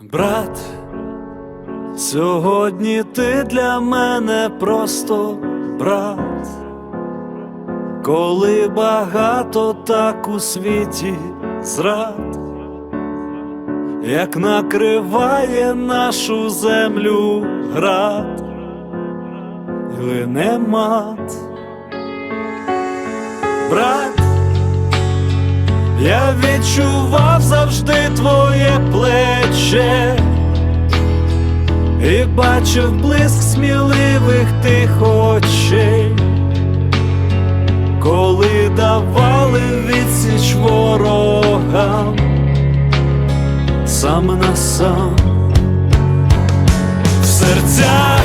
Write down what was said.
Брат, сьогодні ти для мене просто брат, коли багато так у світі зрад, як накриває нашу землю град, лине мат. Брат, я відчував і бачив блиск сміливих тих очей, коли давали відсіч ворогам сам на сам. В серцях